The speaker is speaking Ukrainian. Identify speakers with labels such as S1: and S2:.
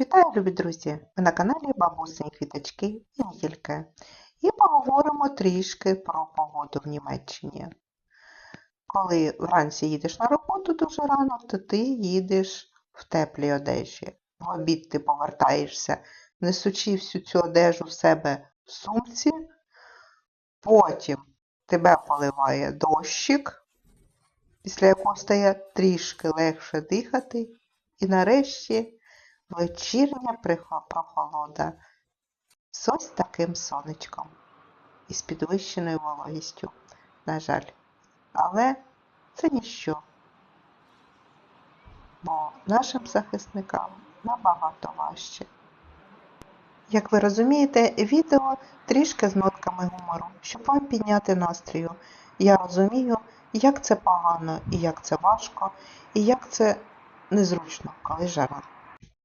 S1: Вітаю, любі друзі! Ви на каналі Бабусині Квіточки і не. І поговоримо трішки про погоду в Німеччині. Коли вранці їдеш на роботу дуже рано, то ти їдеш в теплій одежі. В обід ти повертаєшся, несучи всю цю одежу в себе в сумці. Потім тебе поливає дощик, після якого стає трішки легше дихати. І нарешті вечірня прохолода з ось таким сонечком і з підвищеною вологістю, на жаль. Але це ніщо, бо нашим захисникам набагато важче. Як ви розумієте, відео трішки з нотками гумору, щоб вам підняти настрію. Я розумію, як це погано і як це важко, і як це незручно, коли жара.